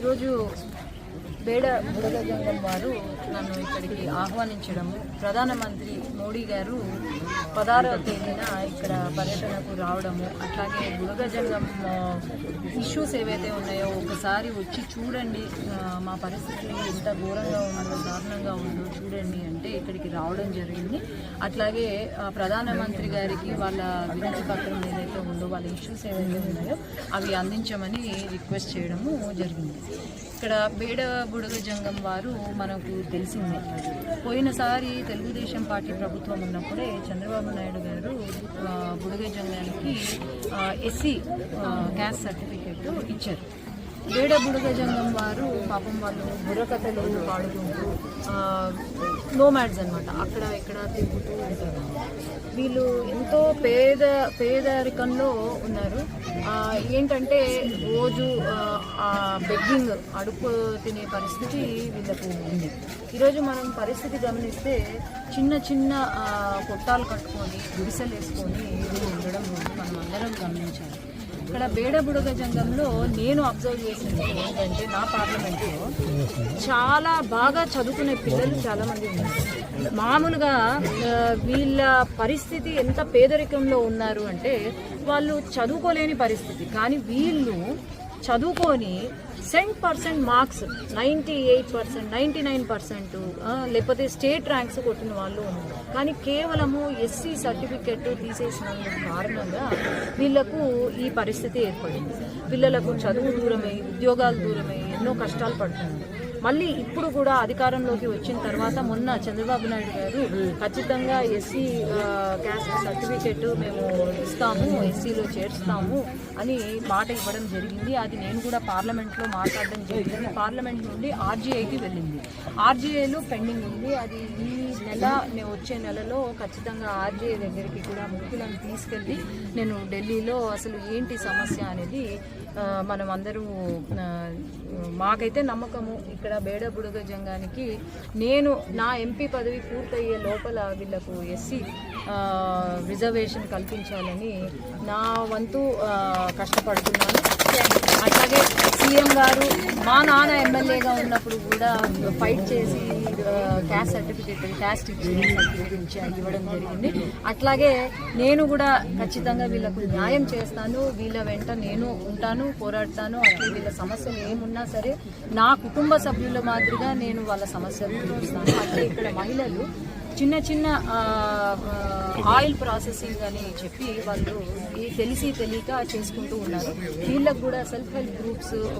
ఈరోజు బేడ బుడగజంగం వారు నన్ను ఇక్కడికి ఆహ్వానించడము. ప్రధానమంత్రి మోడీ గారు పదహారవ తేదీన ఇక్కడ పర్యటనకు రావడము. అట్లాగే బుడగజంగం ఇష్యూస్ ఏవైతే ఉన్నాయో ఒకసారి వచ్చి చూడండి. మా పరిస్థితి ఎంత ఘోరంగా ఉందో దారుణంగా ఉందో చూడండి అంటే ఇక్కడికి రావడం జరిగింది. అట్లాగే ప్రధానమంత్రి గారికి వాళ్ళ వినతి పత్రం ఏదైతే ఉందో వాళ్ళ ఇష్యూస్ ఏవైతే ఉన్నాయో అవి అందించమని రిక్వెస్ట్ చేయడము జరిగింది. ఇక్కడ బేడ బుడగ జంగం వారు మనకు తెలిసిందే. పోయినసారి తెలుగుదేశం పార్టీ ప్రభుత్వం ఉన్నప్పుడే చంద్రబాబు నాయుడు గారు బుడగ జంగానికి ఎస్సీ క్యాస్ట్ సర్టిఫికెట్ ఇచ్చారు. వేడ బుడగ జంగం వారు పాపం వాళ్ళు బుర్రకథలు పాడుకుంటూ నోమాడ్స్ అనమాట అక్కడ ఇక్కడ తిరుగుతూ ఉంటారు. వీళ్ళు ఎంతో పేద పేదరికంలో ఉన్నారు. ఏంటంటే రోజు బెగ్గింగ్ అడుపు తినే పరిస్థితి వీళ్ళకు ఉంది. ఈరోజు మనం పరిస్థితి గమనిస్తే చిన్న చిన్న కొట్టాలు కట్టుకొని గుడిసెలు వేసుకొని వీళ్ళు ఉండడం మనం అందరం గమనించాలి. ఇక్కడ బేడబుడగ జంగంలో నేను అబ్జర్వ్ చేసింది ఏంటంటే నా పార్లమెంట్లో చాలా బాగా చదువుకునే పిల్లలు చాలా మంది ఉన్నారు. మామూలుగా వీళ్ళ పరిస్థితి ఎంత పేదరికంలో ఉన్నారు అంటే వాళ్ళు చదువుకోలేని పరిస్థితి. కానీ వీళ్ళు చదువుకొని cent percent marks ninety eight percent ninety nine percent లేకపోతే స్టేట్ ర్యాంక్స్ కొట్టిన వాళ్ళు ఉన్నారు. కానీ కేవలము ఎస్సీ సర్టిఫికెట్ తీసేసినందుకు కారణంగా వీళ్ళకు ఈ పరిస్థితి ఏర్పడింది. పిల్లలకు చదువు దూరమై ఉద్యోగాలు దూరమై ఎన్నో కష్టాలు పడుతున్నారు. మళ్ళీ ఇప్పుడు కూడా అధికారంలోకి వచ్చిన తర్వాత మొన్న చంద్రబాబు నాయుడు గారు ఖచ్చితంగా ఎస్సీ క్యాస్ట్ సర్టిఫికెట్ మేము ఇస్తాము ఎస్సీలో చేర్చుతాము అని మాట ఇవ్వడం జరిగింది. అది నేను కూడా పార్లమెంట్లో మాట్లాడడం జరిగింది. పార్లమెంట్ నుండి ఆర్జీఐకి వెళ్ళింది. ఆర్జీఐలో పెండింగ్ ఉంది. అది ఈ నెల నేను వచ్చే నెలలో ఖచ్చితంగా ఆర్జీఐ దగ్గరికి కూడా ముఖ్యులను తీసుకెళ్ళి నేను ఢిల్లీలో అసలు ఏంటి సమస్య అనేది మనం అందరూ మాకైతే నమ్మకము. ఇక్కడ ఇక్కడ బేడబుడుగ జంగానికి నేను నా ఎంపీ పదవి పూర్తయ్యే లోపల వీళ్ళకు ఎస్సీ రిజర్వేషన్ కల్పించాలని నా వంతు కష్టపడుతున్నాను. అట్లాగే సీఎం గారు మా నాన్న ఎమ్మెల్యేగా ఉన్నప్పుడు కూడా ఫైట్ చేసి క్యాస్ట్ సర్టిఫికేట్ క్యాస్ట్ ఇచ్చి సర్టిఫికేట్ ఇచ్చి ఇవ్వడం జరిగింది. అట్లాగే నేను కూడా ఖచ్చితంగా వీళ్ళకు న్యాయం చేస్తాను. వీళ్ళ వెంట నేను ఉంటాను పోరాడతాను. అట్లే వీళ్ళ సమస్యలు ఏమున్నా సరే నా కుటుంబ సభ్యుల మాదిరిగా నేను వాళ్ళ సమస్యలు చూస్తాను అట్లే ఇక్కడ మహిళలు చిన్న చిన్న ఆయిల్ ప్రాసెసింగ్ అని చెప్పి వాళ్ళు తెలిసి తెలియక చేసుకుంటూ ఉన్నారు. వీళ్ళకు కూడా సెల్ఫ్ హెల్ప్ గ్రూప్స్